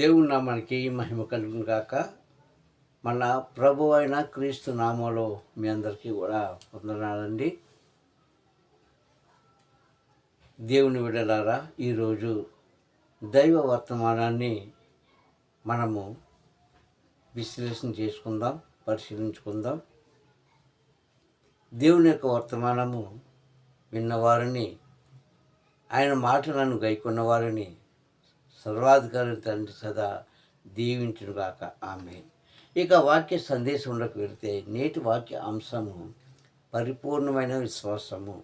దేవుని నామానికి మహిమ కలుగును గాక. మన ప్రభు అయిన క్రీస్తు నామంలో మీ అందరికీ కూడా వందనాలండి. దేవుని విడలారా ఈరోజు దైవ వర్తమానాన్ని మనము విశ్లేషణ చేసుకుందాం పరిశీలించుకుందాం. దేవుని యొక్క వర్తమానము విన్నవారిని ఆయన మాటలను గైకొన్న వారిని సర్వాధికారి తండ్రి సదా దీవించుగాక ఆమె ఇక వాక్య సందేశంలోకి వెళితే నేటి వాక్య అంశము పరిపూర్ణమైన విశ్వాసము.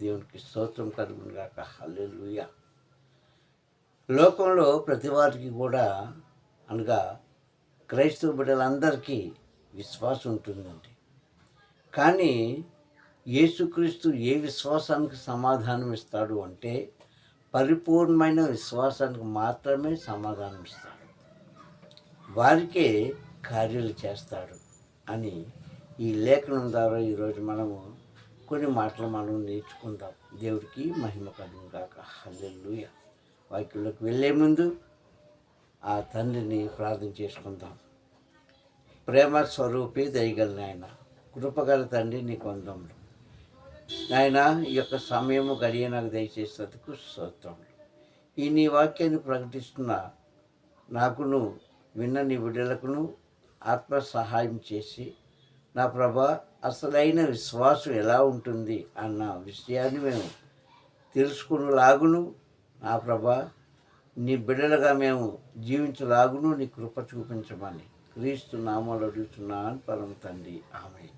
దేవునికి స్తోత్రం కలుగునుగాక. హల్లెలూయా. లోకంలో ప్రతి వారికి కూడా అనగా క్రైస్తవ బిడ్డలందరికీ విశ్వాసం ఉంటుందండి. కానీ యేసుక్రీస్తు ఏ విశ్వాసానికి సమాధానం ఇస్తాడు అంటే పరిపూర్ణమైన విశ్వాసానికి మాత్రమే సమాధానం ఇస్తాడు వారికే కార్యాలు చేస్తాడు అని ఈ లేఖనం ద్వారా ఈరోజు మనము కొన్ని మాటలు మనం నేర్చుకుందాం. దేవుడికి మహిమ కలుగు కాక హల్లెల్లుయ వాక్యంలోకి వెళ్ళే ముందు ఆ తండ్రిని ప్రార్థన చేసుకుందాం. ప్రేమ స్వరూపి దయగల ఆయన కృపగల తండ్రి నీకు వందములు. నాయన ఈ యొక్క సమయము గడియ నాకు దయచేసేందుకు స్తోత్రములు. ఈ నీ వాక్యాన్ని ప్రకటిస్తున్న నాకును విన్న నీ బిడ్డలకును ఆత్మ సహాయం చేసి నా ప్రభా అసలైన విశ్వాసం ఎలా ఉంటుంది అన్న విషయాన్ని మేము తెలుసుకునేలాగును. నా ప్రభా నీ బిడ్డలుగా మేము జీవించలాగును నీ కృప చూపించమని క్రీస్తు నామాలు అడుగుతున్నాను పరమ తండ్రి. ఆమె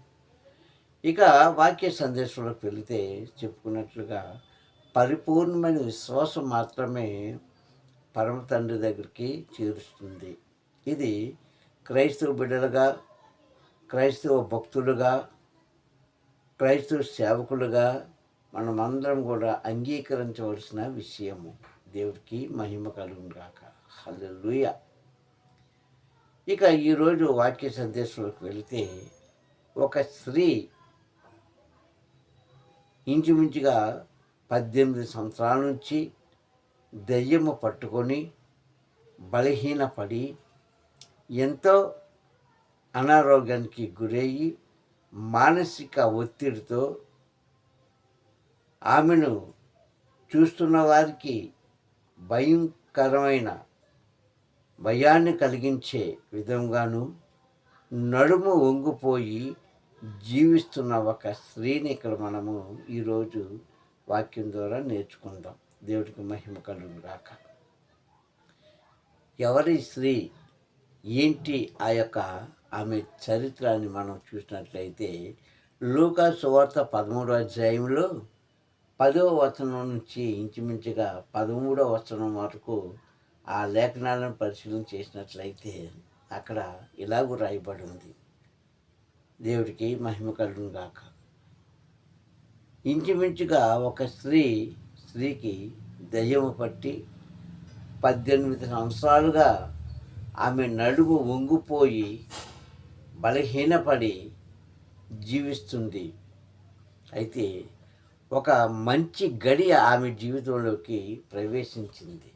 ఇక వాక్య సందేశంలోకి వెళితే చెప్పుకున్నట్లుగా పరిపూర్ణమైన విశ్వాసం మాత్రమే పరమ తండ్రి దగ్గరికి చేరుస్తుంది. ఇది క్రైస్తవ బిడ్డలుగా క్రైస్తవ భక్తులుగా క్రైస్తవ సేవకులుగా మనమందరం కూడా అంగీకరించవలసిన విషయము. దేవుడికి మహిమ కలుగుగాక హల్లెలూయా. ఇక ఈరోజు వాక్య సందేశంలోకి వెళితే ఒక స్త్రీ ఇంచుమించుగా పద్దెనిమిది సంవత్సరాల నుంచి దెయ్యము పట్టుకొని బలహీనపడి ఎంతో అనారోగ్యానికి గురయ్యి మానసిక ఒత్తిడితో ఆమెను చూస్తున్న వారికి భయంకరమైన భయాన్ని కలిగించే విధంగాను నడుము వంగిపోయి జీవిస్తున్న ఒక స్త్రీని ఇక్కడ మనము ఈరోజు వాక్యం ద్వారా నేర్చుకుందాం. దేవుడికి మహిమ కలుగు రాక ఎవరి స్త్రీ ఏంటి ఆ యొక్క ఆమె చరిత్రని మనం చూసినట్లయితే లూకా సువార్త పదమూడో అధ్యాయంలో పదవ వచనం నుంచి ఇంచుమించుగా పదమూడో వచనం వరకు ఆ లేఖనాలను పరిశీలన చేసినట్లయితే అక్కడ ఇలాగూ రాయబడి ఉంది. దేవుడికి మహిమ కలుగును గాక. ఇంచుమించుగా ఒక స్త్రీ స్త్రీకి దయ్యము పట్టి పద్దెనిమిది సంవత్సరాలుగా ఆమె నడుము వంగిపోయి బలహీనపడి జీవిస్తుంది. అయితే ఒక మంచి గడియ ఆమె జీవితంలోకి ప్రవేశించింది.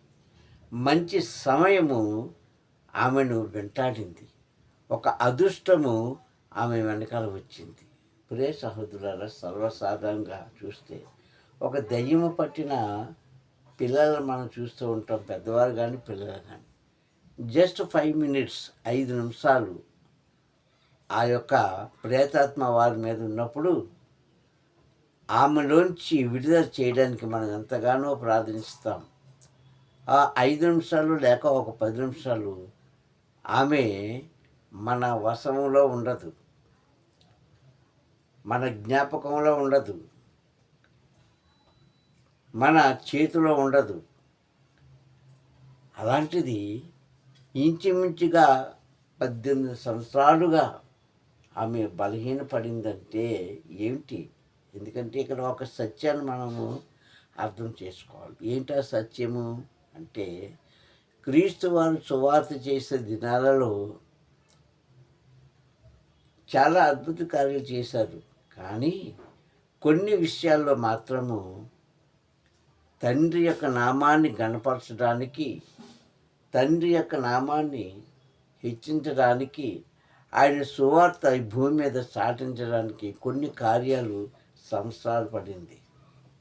మంచి సమయము ఆమెను వెంటాడింది. ఒక అదృష్టము ఆమె వెనకాల వచ్చింది. ప్రే సహోదరుల సర్వసాధారణంగా చూస్తే ఒక దయ్యము పట్టిన పిల్లలను మనం చూస్తూ ఉంటాం పెద్దవారు కానీ పిల్లలు కానీ జస్ట్ ఫైవ్ మినిట్స్ ఐదు నిమిషాలు ఆ యొక్క ప్రేతాత్మ వారి మీద ఉన్నప్పుడు ఆమెలోంచి విడుదల చేయడానికి మనం ఎంతగానో ప్రార్థిస్తాం. ఆ ఐదు నిమిషాలు లేక ఒక పది నిమిషాలు ఆమె మన వశంలో ఉండదు. మన జ్ఞాపకంలో ఉండదు. మన చేతిలో ఉండదు. అలాంటిది ఇంచుమించుగా పద్దెనిమిది సంవత్సరాలుగా ఆమె బలహీనపడిందంటే ఏమిటి? ఎందుకంటే ఇక్కడ ఒక సత్యాన్ని మనము అర్థం చేసుకోవాలి. ఏంటి ఆ సత్యము? అంటే క్రీస్తు వారు సువార్త చేసే దినాలలో చాలా అద్భుత కార్యాలు చేశారు. కానీ కొన్ని విషయాల్లో మాత్రము తండ్రి యొక్క నామాన్ని గణపరచడానికి తండ్రి యొక్క నామాన్ని హెచ్చించడానికి ఆయన సువార్త ఈ భూమి మీద సాటించడానికి కొన్ని కార్యాలు సంవత్సరాలు పడింది.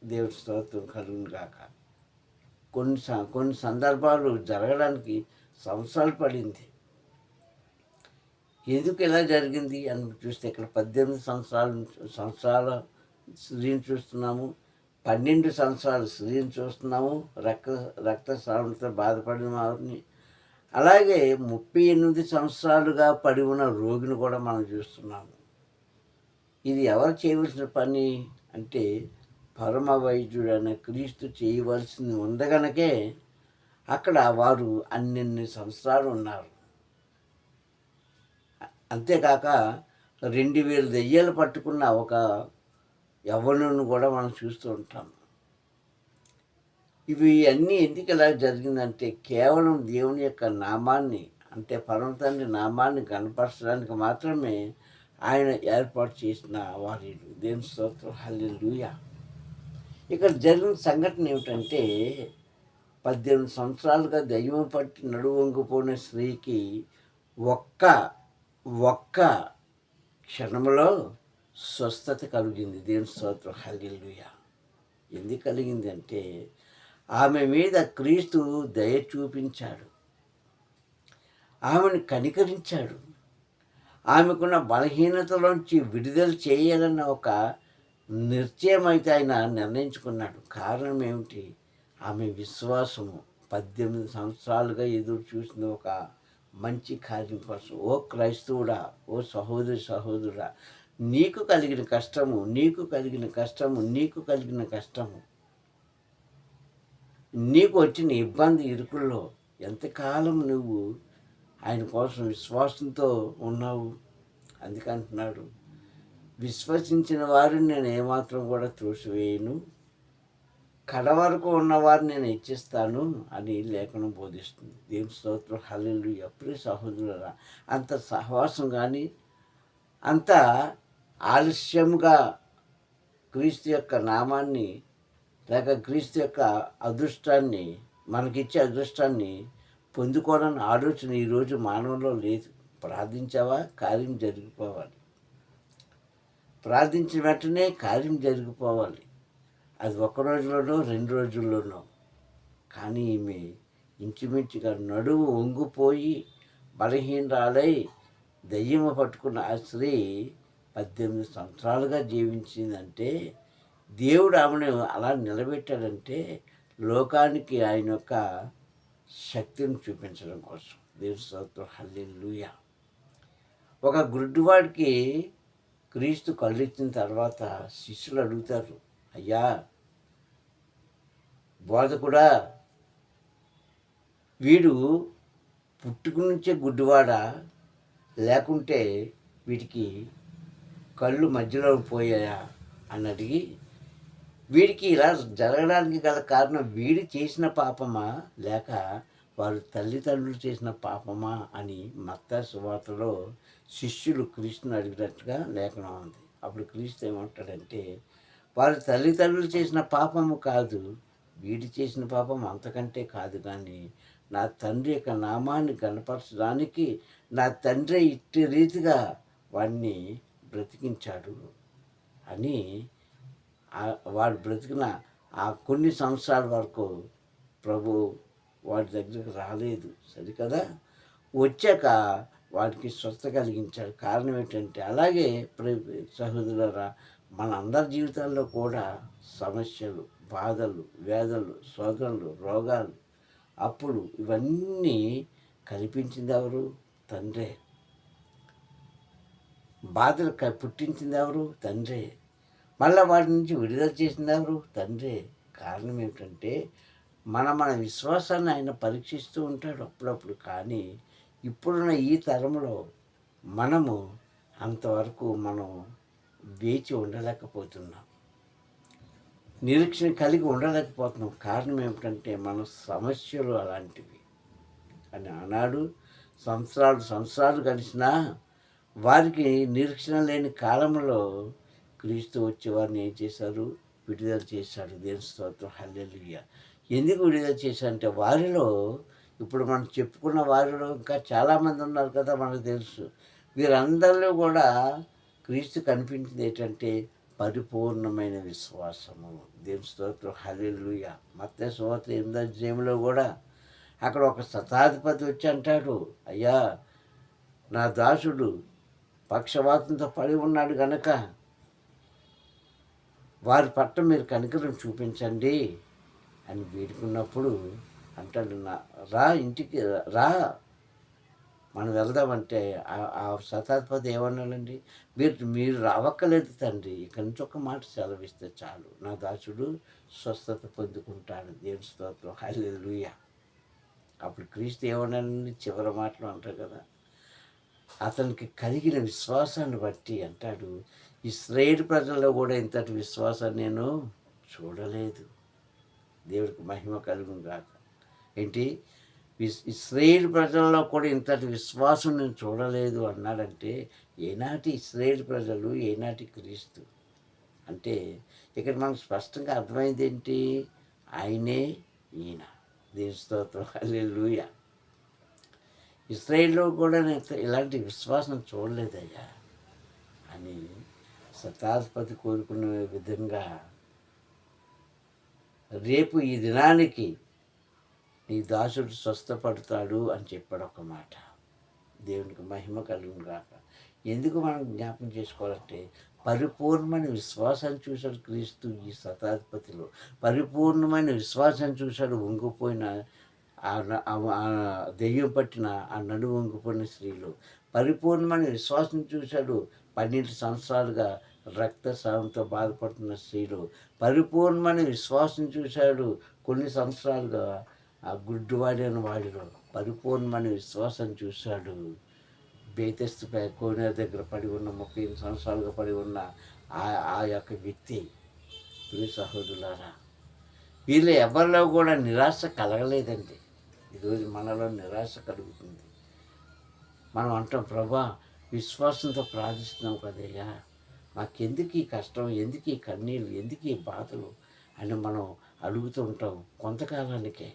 దేవుడి స్తోత్రం కలుగును గాక. కొన్ని స- కొన్ని సందర్భాలు జరగడానికి సంవత్సరాలు పడింది. ఎందుకు ఇలా జరిగింది అని చూస్తే ఇక్కడ పద్దెనిమిది సంవత్సరాల సంవత్సరాల స్త్రీని చూస్తున్నాము పన్నెండు సంవత్సరాల స్త్రీని చూస్తున్నాము రక్త రక్తస్రావంతో బాధపడిన వారిని. అలాగే ముప్పై ఎనిమిది సంవత్సరాలుగా పడి ఉన్న రోగిని కూడా మనం చూస్తున్నాము. ఇది ఎవరు చేయవలసిన పని అంటే పరమ వైద్యుడైన క్రీస్తు చేయవలసింది ఉండగనకే అక్కడ వారు అన్నెన్ని సంవత్సరాలు ఉన్నారు. అంతేకాక రెండు వేలు దెయ్యాలు పట్టుకున్న ఒక యవ్వనుని కూడా మనం చూస్తూ ఉంటాం. ఇవి అన్నీ ఎందుకు ఇలా జరిగిందంటే కేవలం దేవుని యొక్క నామాన్ని అంటే పరమ తండ్రి నామాన్ని కనపరచడానికి మాత్రమే ఆయన ఏర్పాటు చేసిన వారీలు దేని స్తోత్రం. హల్లెలూయా. ఇక్కడ జరిగిన సంఘటన ఏమిటంటే పద్దెనిమిది సంవత్సరాలుగా దయ్యం పట్టి నడువంగిపోయిన స్త్రీకి ఒక్క ఒక్క క్షణంలో స్వస్థత కలిగింది. దేవుని స్తోత్రం. హల్లెలూయా. ఎందుకు కలిగింది అంటే ఆమె మీద క్రీస్తు దయ చూపించాడు. ఆమెను కనికరించాడు. ఆమెకున్న బలహీనతలోంచి విడుదల చేయాలన్న ఒక నిశ్చయం అయితే ఆయన నిర్ణయించుకున్నాడు. కారణం ఏమిటి? ఆమె విశ్వాసము. పద్దెనిమిది సంవత్సరాలుగా ఎదురు చూసిన ఒక మంచి కార్యం కోసం. ఓ క్రైస్తవుడా ఓ సహోదరి సహోదరుడా నీకు కలిగిన కష్టము నీకు కలిగిన కష్టము నీకు కలిగిన కష్టము. నీకు వచ్చిన ఇబ్బంది ఇరుకుల్లో ఎంతకాలం నువ్వు ఆయన కోసం విశ్వాసంతో ఉన్నావు? అందుకంటున్నాడు విశ్వసించిన వారిని నేను ఏమాత్రం కూడా త్రోసివేయను. కడ వరకు ఉన్నవారు నేను ఇచ్చిస్తాను అని లేఖనం బోధిస్తుంది. దేవుని స్తోత్రం. హల్లు ఎప్పుడూ సహోదరులరా అంత సహవాసం కానీ అంత ఆలస్యంగా క్రీస్తు యొక్క నామాన్ని లేక క్రీస్తు యొక్క అదృష్టాన్ని మనకిచ్చే అదృష్టాన్ని పొందుకోవాలని ఆలోచన ఈరోజు మానవులో లేదు. ప్రార్థించావా? కార్యం జరిగిపోవాలి. ప్రార్థించిన వెంటనే కార్యం జరిగిపోవాలి. అది ఒక రోజులోనో రెండు రోజుల్లోనో. కానీ ఈమె ఇంచుమించుగా నడువు వంగిపోయి బలహీనరాలై దయ్యము పట్టుకున్న ఆ స్త్రీ పద్దెనిమిది సంవత్సరాలుగా జీవించిందంటే దేవుడు ఆమెను అలా నిలబెట్టాడంటే లోకానికి ఆయన యొక్క శక్తిని చూపించడం కోసం. దేవుడు సౌత్వం హల్లెలూయా. ఒక గుడ్డివాడికి క్రీస్తు కళ్ళిచ్చిన తర్వాత శిష్యులు అడుగుతారు అయ్యా బోధకుడా వీడు పుట్టుక నుంచే లేకుంటే వీడికి కళ్ళు మధ్యలో పోయాయా? అని అడిగి వీడికి ఇలా జరగడానికి గల కారణం వీడు చేసిన పాపమా? లేక వారు తల్లిదండ్రులు చేసిన పాపమా? అని మత్త సువార్తలో శిష్యులు క్రీస్తుని అడిగినట్టుగా లేఖనం ఉంది. అప్పుడు క్రీస్తు ఏమంటాడంటే వారి తల్లిదండ్రులు చేసిన పాపము కాదు వీడి చేసిన పాపం అంతకంటే కాదు కానీ నా తండ్రి యొక్క నామాన్ని కనపరచడానికి నా తండ్రి ఇట్టి రీతిగా వాడిని బ్రతికించాడు అని వాడు బ్రతికిన ఆ కొన్ని సంవత్సరాల వరకు ప్రభు వాడి దగ్గరకు రాలేదు. సరికదా? వచ్చాక వాడికి స్వస్థ కలిగించాడు. కారణం ఏంటంటే అలాగే ప్ర- సహోదరులరా మన అందరి జీవితాల్లో కూడా సమస్యలు బాధలు వేదలు శోధనలు రోగాలు అప్పుడు ఇవన్నీ కల్పించింది ఎవరు? తండ్రే. బాధలు క- పుట్టించింది ఎవరు? తండ్రే. మళ్ళీ వాటి నుంచి విడుదల చేసింది ఎవరు? తండ్రే. కారణం ఏమిటంటే మన మన విశ్వాసాన్ని ఆయన పరీక్షిస్తూ ఉంటాడు అప్పుడప్పుడు. కానీ ఇప్పుడున్న ఈ తరంలో మనము అంతవరకు మనం వేచి ఉండలేకపోతున్నాం. నిరీక్షణ కలిగి ఉండలేకపోతున్నాం. కారణం ఏమిటంటే మన సమస్యలు అలాంటివి. అని ఆనాడు సంవత్సరాలు సంవత్సరాలు గడిచినా వారికి నిరీక్షణ లేని కాలంలో క్రీస్తు వచ్చేవారిని ఏం చేశారు? విడుదల చేశాడు. దేని స్తోత్రం. హల్లెలూయా. ఎందుకు విడుదల చేశారంటే వారిలో ఇప్పుడు మనం చెప్పుకున్న వారిలో ఇంకా చాలామంది ఉన్నారు కదా మనకు తెలుసు. వీరందరిలో కూడా క్రీస్తు కనిపించింది ఏంటంటే పరిపూర్ణమైన విశ్వాసము. దేవుని స్తోత్రం. హలెలుయ మత్తే స్తోత్ర ఎనిమిదో కూడా అక్కడ ఒక శతాధిపతి వచ్చి అంటాడు అయ్యా నా దాసుడు పక్షవాతంతో పడి ఉన్నాడు గనక వారి పట్ల మీరు కనికరం చూపించండి అని వేడుకున్నప్పుడు అంటాడు నా రా ఇంటికి రా మనం వెళ్దామంటే ఆ- శతాధిపతి ఏమన్నాడండి? మీరు మీరు రావక్కలేదు తండ్రి ఇక్కడి నుంచి ఒక మాట సెలవిస్తే చాలు. నా దాసుడు స్వస్థత పొందుకుంటాడు. దేవుని స్తోత్రం. హల్లెలూయా. అప్పుడు క్రీస్తు ఏమన్నాడండి? చివరి మాటలు అంటారు కదా. అతనికి కలిగిన విశ్వాసాన్ని బట్టి అంటాడు ఇస్రాయేల్ ప్రజల్లో కూడా ఇంతటి విశ్వాసాన్ని నేను చూడలేదు. దేవుడికి మహిమ కలుగును కాక ఏంటి? ఇస్రాయేల్ ప్రజల్లో కూడా ఇంతటి విశ్వాసం నేను చూడలేదు అన్నాడంటే ఏనాటి ఇస్రాయేల్ ప్రజలు ఏనాటి క్రీస్తు? అంటే ఇక్కడ మనకు స్పష్టంగా అర్థమైంది ఏంటి? ఆయనే ఈయన. దేని స్తోత్రం. హల్లెలూయా. ఇస్రాయేల్లో కూడా నేను ఇలాంటి విశ్వాసం చూడలేదయ్యా అని శతాధిపతి కోరుకునే విధంగా రేపు ఈ దినానికి నీ దాసుడు స్వస్థపడతాడు అని చెప్పాడు ఒక మాట. దేవునికి మహిమ కలుగును కాక ఎందుకు మనం జ్ఞాపకం చేసుకోవాలంటే పరిపూర్ణమైన విశ్వాసాన్ని చూశాడు క్రీస్తు ఈ శతాధిపతిలో. పరిపూర్ణమైన విశ్వాసాన్ని చూశాడు వంగిపోయిన ఆ ఆ- దెయ్యం పట్టిన ఆ నడు వంగిపోయిన స్త్రీలు. పరిపూర్ణమైన విశ్వాసం చూశాడు పన్నెండు సంవత్సరాలుగా రక్తస్రావంతో బాధపడుతున్న స్త్రీలు. పరిపూర్ణమైన విశ్వాసం చూశాడు కొన్ని సంవత్సరాలుగా ఆ గుడ్డివాడైన వాడిలో పరిపూర్ణమైన విశ్వాసం చూశాడు. బేతస్తుపై కోనేరు దగ్గర పడి ఉన్న ముప్పై ఎనిమిది సంవత్సరాలుగా పడి ఉన్న ఆ ఆ యొక్క వ్యక్తి ప్రియ సహోదరులారా వీళ్ళు ఎవరిలో కూడా నిరాశ కలగలేదండి. ఈరోజు మనలో నిరాశ కలుగుతుంది. మనం అంటాం ప్రభా విశ్వాసంతో ప్రార్థిస్తున్నాం కదయ్యా. మాకెందుకు ఈ కష్టం ఎందుకు ఈ కన్నీళ్ళు ఎందుకు ఈ బాధలు? అని మనం అడుగుతూ ఉంటాం కొంతకాలానికే.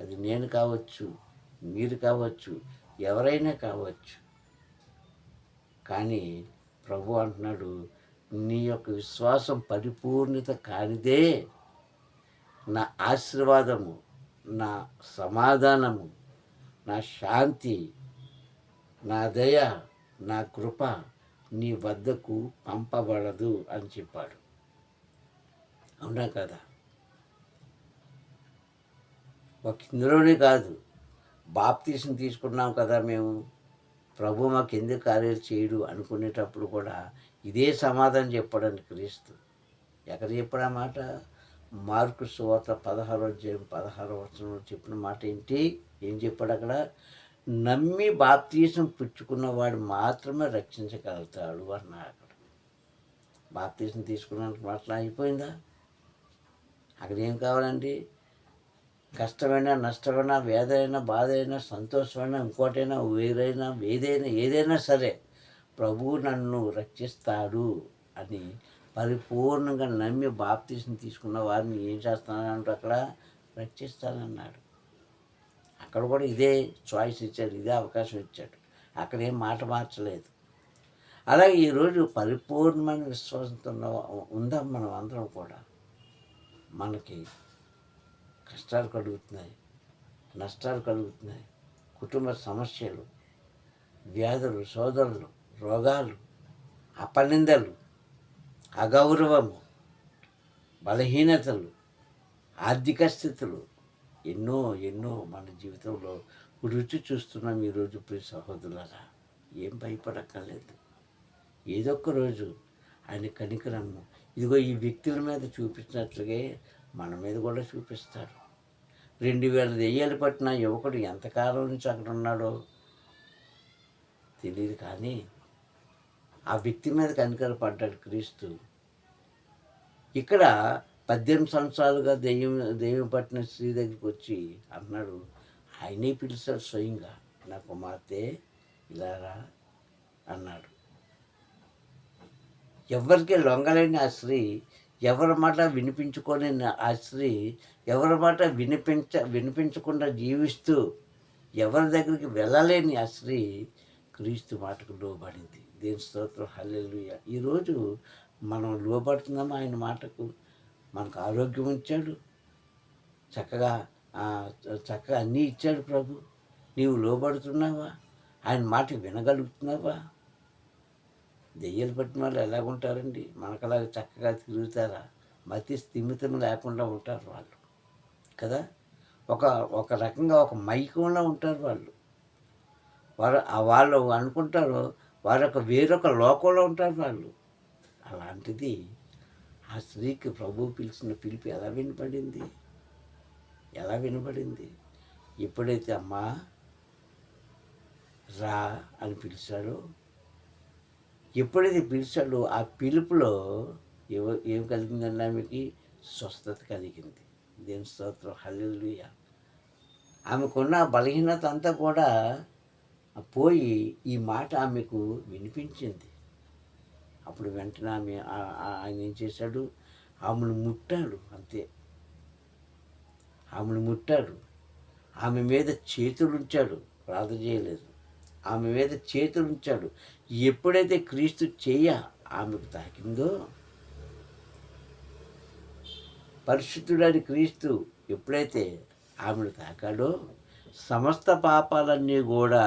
అది నేను కావచ్చు మీరు కావచ్చు ఎవరైనా కావచ్చు. కానీ ప్రభు అంటున్నాడు నీ యొక్క విశ్వాసం పరిపూర్ణత కానిదే. నా ఆశీర్వాదము నా సమాధానము నా శాంతి నా దయ నా కృప నీ వద్దకు పంపబడదు అని చెప్పాడు. అవునా కదా? ఒక ఇందులోనే కాదు. బాప్తీసం తీసుకున్నాం కదా మేము. ప్రభు మాకు ఎందుకు కార్యాలు చేయడు అనుకునేటప్పుడు కూడా ఇదే సమాధానం చెప్పడానికి క్రీస్తు. ఎక్కడ చెప్పిన మాట? మార్కు సువార్త పదహారో అధ్యాయం పదహారో వచనంలో చెప్పిన మాట ఏంటి? ఏం చెప్పాడు అక్కడ? నమ్మి బాప్తీసం పుచ్చుకున్నవాడు మాత్రమే రక్షించగలుగుతాడు అన్నాడు అక్కడ. బాప్తీసం తీసుకున్నందుకు మాట అయిపోయిందా అక్కడ ఏం కావాలండి? కష్టమైనా నష్టమైనా వేదైనా బాధ అయినా సంతోషమైనా ఇంకోటైనా వేరైనా ఏదైనా ఏదైనా సరే ప్రభువు నన్ను రక్షిస్తాడు అని పరిపూర్ణంగా నమ్మి బాప్తీసం తీసుకున్న వారిని ఏం చేస్తానంటే అక్కడ? రక్షిస్తానన్నాడు. అక్కడ కూడా ఇదే చాయిస్ ఇచ్చాడు ఇదే అవకాశం ఇచ్చాడు. అక్కడ ఏం మాట మార్చలేదు. అలాగే ఈరోజు పరిపూర్ణమైన విశ్వాసంతో ఉన్న ఉందాం మనం అందరం కూడా. మనకి కష్టాలు కలుగుతున్నాయి నష్టాలు కలుగుతున్నాయి. కుటుంబ సమస్యలు వ్యాధులు సోదరులు రోగాలు అపనిందలు అగౌరవము బలహీనతలు ఆర్థిక స్థితులు ఎన్నో ఎన్నో మన జీవితంలో రుచి చూస్తున్నాం ఈరోజు ప్రియ సహోదరులరా. ఏం భయపడక్కర్లేదు. ఏదో ఒక రోజు ఆయన కనికరము. ఇదిగో ఈ వ్యక్తుల మీద చూపించినట్లుగే మన మీద కూడా చూపిస్తాడు రెండు వేల దెయ్యాలు పట్టిన యువకుడు ఎంతకాలం నుంచి అక్కడ ఉన్నాడో తెలియదు కానీ ఆ వ్యక్తి మీద కనికర పడ్డాడు క్రీస్తు. ఇక్కడ పద్దెనిమిది సంవత్సరాలుగా దెయ్యం దెయ్యం పట్టిన స్త్రీ దగ్గరికి వచ్చి అన్నాడు ఆయనే పిలిచాడు స్వయంగా. నా కుమార్తె ఇలారా అన్నాడు. ఎవరికి లొంగలేని ఆ స్త్రీ ఎవరి మాట వినిపించుకొని ఆ స్త్రీ ఎవరి మాట వినిపించ వినిపించకుండా జీవిస్తూ ఎవరి దగ్గరికి వెళ్ళలేని ఆ స్త్రీ క్రీస్తు మాటకు లోబడింది. దేని స్తోత్రం. హల్లెలూయ. ఈరోజు మనం లోబడుతున్నామా ఆయన మాటకు? మనకు ఆరోగ్యం ఇచ్చాడు. చక్కగా చక్కగా అన్నీ ఇచ్చాడు ప్రభు. నీవు లోబడుతున్నావా? ఆయన మాట వినగలుగుతున్నావా? దెయ్యాలు పట్టిన వాళ్ళు ఎలాగుంటారండి? మనకలాగా చక్కగా తిరుగుతారా? మతి స్థిమితం లేకుండా ఉంటారు వాళ్ళు. కదా? ఒక ఒక రకంగా ఒక మైకంలో ఉంటారు వాళ్ళు. వారు వాళ్ళు అనుకుంటారు వారొక వేరొక లోకంలో ఉంటారు వాళ్ళు. అలాంటిది ఆ స్త్రీకి ప్రభు పిలిచిన పిలిపి ఎలా వినపడింది? ఎలా వినపడింది? ఎప్పుడైతే అమ్మా రా అని పిలిచాడో ఎప్పుడైతే పిలిచాడో ఆ పిలుపులో ఏం కలిగిందండి ఆమెకి స్వస్థత కలిగింది. దేని స్తోత్రం. హల్లుయ ఆమెకున్న బలహీనత అంతా కూడా పోయి ఈ మాట ఆమెకు వినిపించింది. అప్పుడు వెంటనే ఆమె ఆయన ఏం చేశాడు? ఆమెను ముట్టాడు అంతే. ఆమెను ముట్టాడు. ఆమె మీద చేతులు ఉంచాడు ప్రార్థన చేయలేదు. ఆమె మీద చేతులు ఉంచాడు. ఎప్పుడైతే క్రీస్తు చెయ్య ఆమెకు తాకిందో పరిశుద్ధుడని క్రీస్తు ఎప్పుడైతే ఆమెను తాకాడో సమస్త పాపాలన్నీ కూడా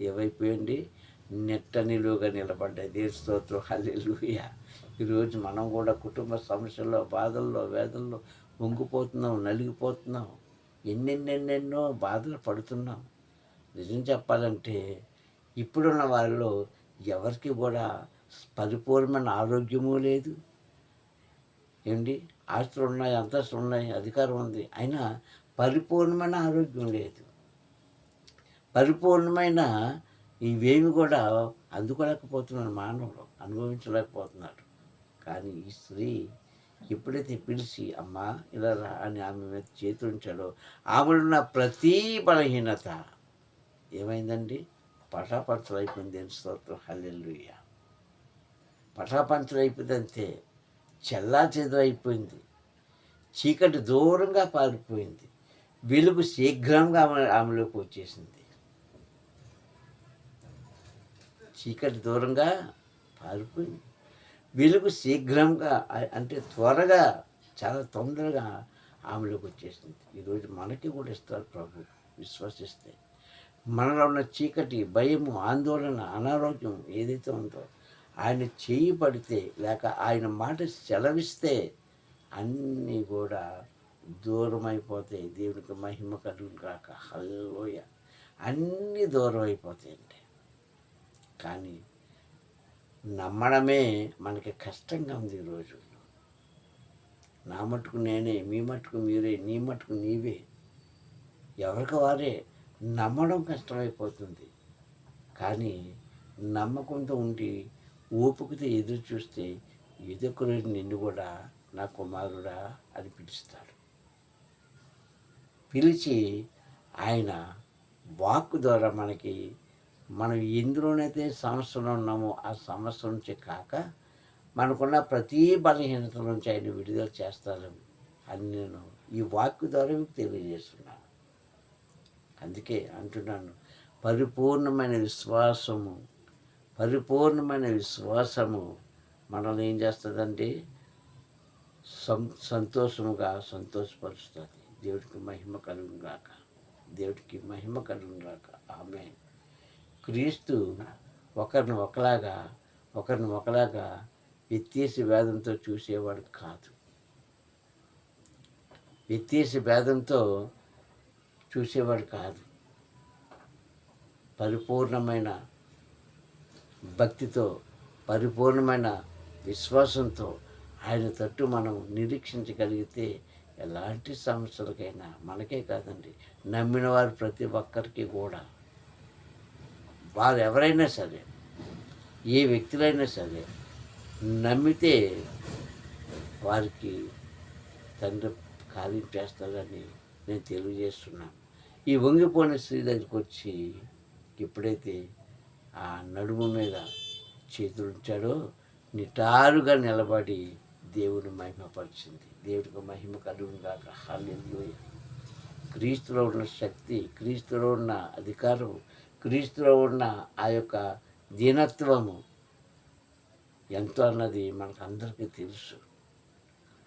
ఏవైపోయండి? నెట్టనిలుగా నిలబడ్డాయి. దేని స్తోత్రం. హల్లెలూయ. ఈరోజు మనం కూడా కుటుంబ సమస్యల్లో బాధల్లో వేదల్లో వంగిపోతున్నాం నలిగిపోతున్నాం. ఎన్నెన్నెన్నెన్నో బాధలు పడుతున్నాం. నిజం చెప్పాలంటే ఇప్పుడున్న వారిలో ఎవరికి కూడా పరిపూర్ణమైన ఆరోగ్యము లేదు. ఏంటి? ఆస్తులు ఉన్నాయి అంతస్తులు ఉన్నాయి అధికారం ఉంది. అయినా పరిపూర్ణమైన ఆరోగ్యం లేదు. పరిపూర్ణమైన ఇవేమి కూడా అందుకోలేకపోతున్నాడు మానవుడు అనుభవించలేకపోతున్నాడు కానీ ఈ స్త్రీ ఎప్పుడైతే పిలిచి అమ్మా ఇలా రా అని ఆమె మీద చేతులు ఉంచాడో ఆమెలో ఉన్న ప్రతి బలహీనత ఏమైందండి? పటాపంచలు అయిపోయింది అని స్తోత్రం? హల్లెల్లుయ్య పటాపంచలు అయిపోయింది చెల్లా అయిపోయింది. చీకటి దూరంగా పారిపోయింది. వెలుగు శీఘ్రంగా ఆమె ఆమెలోకి వచ్చేసింది. చీకటి దూరంగా పారిపోయింది. వెలుగు శీఘ్రంగా అంటే త్వరగా చాలా తొందరగా ఆమెలోకి వచ్చేసింది. ఈరోజు మనకి కూడా ఇస్తారు ప్రభు విశ్వసిస్తే. మనలో ఉన్న చీకటి భయము ఆందోళన అనారోగ్యం ఏదైతే ఉందో ఆయన చేయి పడితే లేక ఆయన మాట సెలవిస్తే అన్నీ కూడా దూరం అయిపోతాయి దేవునికి మహిమ కలుగు కాక హల్లోయ అన్నీ దూరం అయిపోతాయండి కానీ నమ్మడమే మనకి కష్టంగా ఉంది ఈ రోజుల్లో. నా మట్టుకు నేనే మీ మట్టుకు మీరే నీ మట్టుకు నీవే. ఎవరికి వారే? నమ్మడం కష్టమైపోతుంది. కానీ నమ్మకంతో ఉండి ఓపికతో ఎదురు చూస్తే ఏదొక రోజు నిన్ను కూడా నా కుమారుడా అని పిలుస్తాడు పిలిచి ఆయన వాక్ ద్వారా మనకి మనం ఎందులోనైతే సమస్యలో ఉన్నామో ఆ సమస్య నుంచి కాక మనకున్న ప్రతి బలహీనత నుంచి ఆయన విడుదల చేస్తాను అని నేను ఈ వాక్ ద్వారా మీకు తెలియజేస్తున్నాను. అందుకే అంటున్నాను పరిపూర్ణమైన విశ్వాసము పరిపూర్ణమైన విశ్వాసము మనల్ని ఏం చేస్తుందంటే సం సంతోషముగా సంతోషపరుస్తుంది. దేవుడికి మహిమ కలుగును గాక. దేవుడికి మహిమ కలుగును రాక ఆమె క్రీస్తు ఒకరిని ఒకలాగా ఒకరిని ఒకలాగా వ్యత్యాస భేదంతో చూసేవాడు కాదు. వ్యత్యాస భేదంతో చూసేవాడు కాదు. పరిపూర్ణమైన భక్తితో పరిపూర్ణమైన విశ్వాసంతో ఆయన తట్టు మనం నిరీక్షించగలిగితే ఎలాంటి సమస్యలకైనా మనకే కాదండి నమ్మిన వారు ప్రతి ఒక్కరికి కూడా. వారు ఎవరైనా సరే ఏ వ్యక్తులైనా సరే నమ్మితే వారికి తండ్రి కార్యం చేస్తాడని నేను తెలియజేస్తున్నాను. ఈ వంగిపోయిన స్త్రీ దగ్గరికి వచ్చి ఎప్పుడైతే ఆ నడుము మీద చేతులు ఉంచాడో నిటారుగా నిలబడి దేవుని మహిమపరిచింది. దేవుడికి మహిమ కలుగుగా హాలెల్లుయ. క్రీస్తులో ఉన్న శక్తి క్రీస్తులో ఉన్న అధికారం క్రీస్తులో ఉన్న ఆ యొక్క దీనత్వము ఎంతో అన్నది మనకు అందరికీ తెలుసు.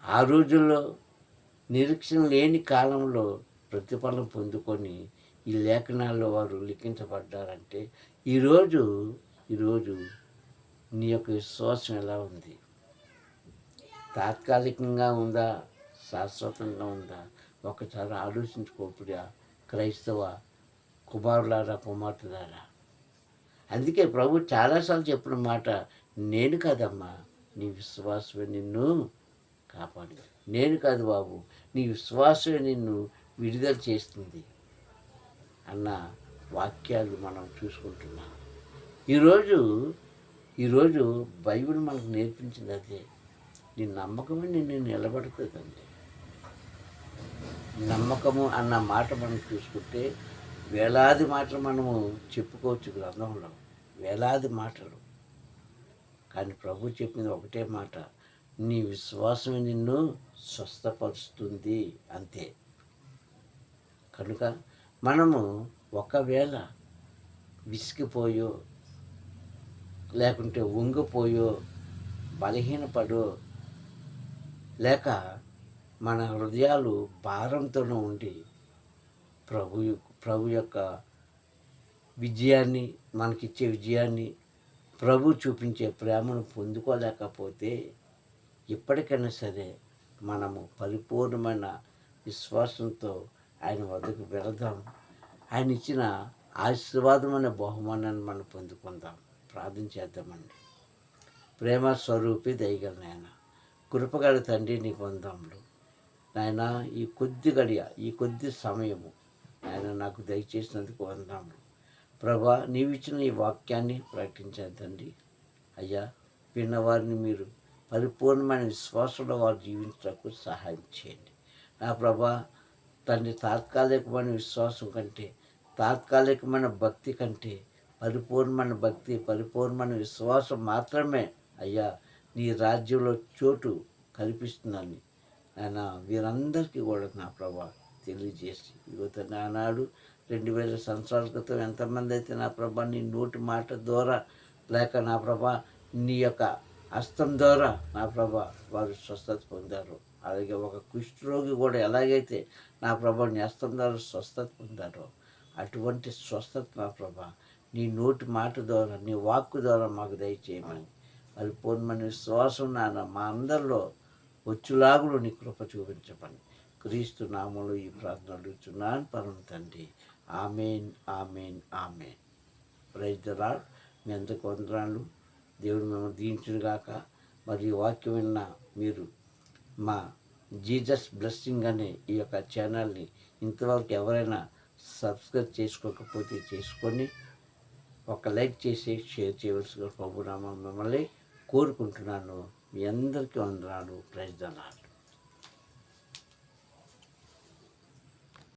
ఆ రోజుల్లో నిరీక్షణ లేని కాలంలో ప్రతిఫలం పొందుకొని ఈ లేఖనాల్లో వారు లిఖించబడ్డారంటే ఈరోజు ఈరోజు నీ యొక్క విశ్వాసం ఎలా ఉంది? తాత్కాలికంగా ఉందా? శాశ్వతంగా ఉందా? ఒకసారి ఆలోచించుకోపుడా క్రైస్తవ కుమారులారా కుమార్తెలారా? అందుకే ప్రభు చాలాసార్లు చెప్పిన మాట నేను కాదమ్మా నీ విశ్వాసమే నిన్ను కాపాడు. నేను కాదు బాబు నీ విశ్వాసమే నిన్ను విడుదల చేస్తుంది అన్న వాక్యాలు మనం చూసుకుంటున్నాం. ఈరోజు ఈరోజు బైబిల్ మనకు నేర్పించింది అదే నీ నమ్మకమే నిన్ను నిలబడుతుందండి. నమ్మకము అన్న మాట మనం చూసుకుంటే వేలాది మాటలు మనము చెప్పుకోవచ్చు గ్రంథంలో. వేలాది మాటలు. కానీ ప్రభు చెప్పింది ఒకటే మాట నీ విశ్వాసమే నిన్ను స్వస్థపరుస్తుంది అంతే. కనుక మనము ఒకవేళ విసిగిపోయో లేకుంటే వంగిపోయో బలహీనపడో లేక మన హృదయాలు భారంతోనూ ఉండి ప్రభు ప్రభు యొక్క విజయాన్ని మనకిచ్చే విజయాన్ని ప్రభు చూపించే ప్రేమను పొందుకోలేకపోతే ఇప్పటికైనా సరే మనము పరిపూర్ణమైన విశ్వాసంతో ఆయన వద్దకు వెళదాం. ఆయన ఇచ్చిన ఆశీర్వాదమైన బహుమానాన్ని మనం పొందుకుందాం. ప్రార్థన చేద్దామండి. ప్రేమ స్వరూపి దయగల నాయన కృపగల తండ్రి నీ పొందాములు నాయన ఈ కొద్ది గడియ ఈ కొద్ది సమయము ఆయన నాకు దయచేసినందుకు వందాములు ప్రభా నీవిచ్చిన ఈ వాక్యాన్ని ప్రకటించేద్దండి. అయ్యా విన్నవారిని మీరు పరిపూర్ణమైన విశ్వాసంలో వారు జీవించటకు సహాయం చేయండి. నా ప్రభా తండ్రి తాత్కాలికమైన విశ్వాసం కంటే తాత్కాలికమైన భక్తి కంటే పరిపూర్ణమైన భక్తి పరిపూర్ణమైన విశ్వాసం మాత్రమే అయ్యా నీ రాజ్యంలో చోటు కల్పిస్తుందని ఆయన వీరందరికీ కూడా నా ప్రభా తెలియజేసి ఇదిగో నానాడు రెండు వేల సంవత్సరాల క్రితం ఎంతమంది అయితే నా ప్రభా నీ నోటి మాట ద్వారా లేక నా ప్రభా నీ యొక్క హస్తం ద్వారా నా ప్రభా వారు స్వస్థత పొందారు. అలాగే ఒక కుష్ఠరోగి కూడా ఎలాగైతే నా ప్రభా నీ స్వస్థత పొందారో అటువంటి స్వస్థత నా ప్రభా నీ నోటి మాట ద్వారా నీ వాక్కు ద్వారా మాకు దయచేయమని. మరి పూర్ణమని విశ్వాసం నాన్న మా అందరిలో వచ్చులాగులు నీ కృప చూపించమని. క్రీస్తు నామంలో ఈ ప్రార్థన అడుగుతున్నాను పరమ తండ్రి ఆమెన్ ఆమెన్ ఆమెన్. ప్రైజ్ మీ అందరికి వందనాలు. దేవుడు మేము దీంచును మరియు వాక్యం విన్న మీరు మా జీజస్ బ్లెస్సింగ్ అనే ఈ యొక్క ఛానల్ని ఇంతవరకు ఎవరైనా సబ్స్క్రైబ్ చేసుకోకపోతే చేసుకొని ఒక లైక్ చేసి షేర్ చేయవలసిన ప్రభునామా మిమ్మల్ని కోరుకుంటున్నాను. మీ అందరికీ వందనాలు. ప్రైజ్